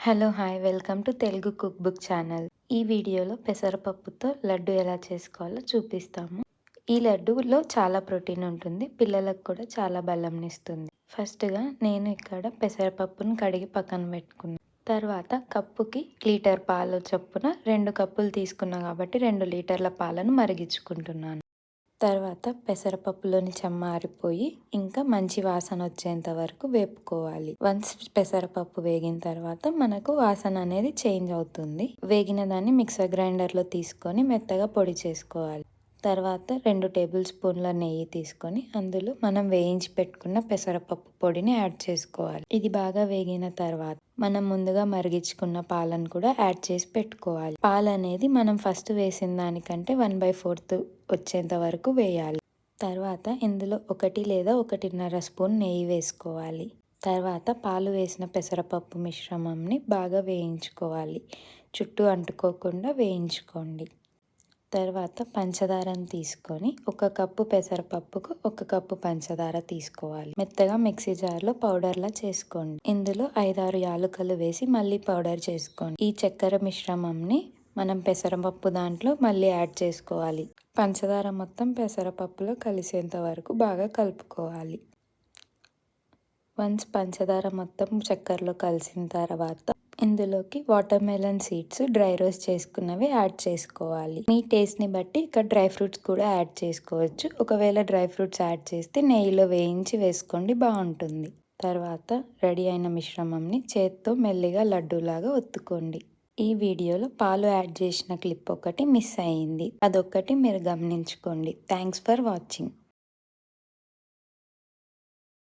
Hello hi welcome to Telugu cook book channel ఈ వీడియోలో పెసరపప్పుతో లడ్డు ఎలా చేసుకోవాలో చూపిస్తాము. ఈ లడ్డూలో చాలా ప్రోటీన్ ఉంటుంది పిల్లలకు కూడా చాలా బలంనిస్తుంది. ఫస్ట్గా నేను ఇక్కడ పెసరపప్పును కడిగి పక్కన పెట్టుకున్నాను తర్వాత కప్పుకి లీటర్ పాలు చొప్పున రెండు కప్పులు తీసుకున్నా కాబట్టి రెండు లీటర్ల పాలను మరిగించుకుంటున్నాను. తర్వాత పెసరపప్పులోని చెమ్మ ఆరిపోయి ఇంకా మంచి వాసన వచ్చేంత వరకు వేపుకోవాలి. వన్స్ పెసరపప్పు వేగిన తర్వాత మనకు వాసన అనేది చేంజ్ అవుతుంది. వేగిన దాన్ని మిక్సర్ గ్రైండర్లో తీసుకొని మెత్తగా పొడి చేసుకోవాలి. తర్వాత రెండు టేబుల్ స్పూన్ల నెయ్యి తీసుకొని అందులో మనం వేయించి పెట్టుకున్న పెసరపప్పు పొడిని యాడ్ చేసుకోవాలి. ఇది బాగా వేగిన తర్వాత మనం ముందుగా మరిగించుకున్న పాలను కూడా యాడ్ చేసి పెట్టుకోవాలి. పాలు అనేది మనం ఫస్ట్ వేసిన దానికంటే వన్ బై ఫోర్త్ వచ్చేంత వరకు వేయాలి. తర్వాత ఇందులో ఒకటి లేదా ఒకటిన్నర స్పూన్ నెయ్యి వేసుకోవాలి. తర్వాత పాలు వేసిన పెసరపప్పు మిశ్రమంని బాగా వేయించుకోవాలి. చుట్టూ అంటుకోకుండా వేయించుకోండి. తర్వాత పంచదారను తీసుకొని ఒక కప్పు పెసరపప్పుకు ఒక కప్పు పంచదార తీసుకోవాలి. మెత్తగా మిక్సీ జార్లో పౌడర్లా చేసుకోండి. ఇందులో ఐదారు యాలకులు వేసి మళ్ళీ పౌడర్ చేసుకోండి. ఈ చక్కెర మిశ్రమంని మనం పెసరపప్పు దాంట్లో మళ్ళీ యాడ్ చేసుకోవాలి. పంచదార మొత్తం పెసరపప్పులో కలిసేంత వరకు బాగా కలుపుకోవాలి. వన్స్ పంచదార మొత్తం చక్కెరలో కలిసిన తర్వాత ఇందులోకి watermelon seeds dry roast చేసుకున్నవి యాడ్ చేసుకోవాలి. మీ టేస్ట్ని బట్టి ఇక్కడ డ్రై ఫ్రూట్స్ కూడా యాడ్ చేసుకోవచ్చు. ఒకవేళ డ్రై ఫ్రూట్స్ యాడ్ చేస్తే నెయ్యిలో వేయించి వేసుకోండి బాగుంటుంది. తర్వాత రెడీ అయిన మిశ్రమంని చేత్తో మెల్లిగా లడ్డూలాగా ఒత్తుకోండి. ఈ వీడియోలో పాలు యాడ్ చేసిన క్లిప్ ఒకటి మిస్ అయ్యింది. అదొక్కటి మీరు గమనించుకోండి. Thanks for watching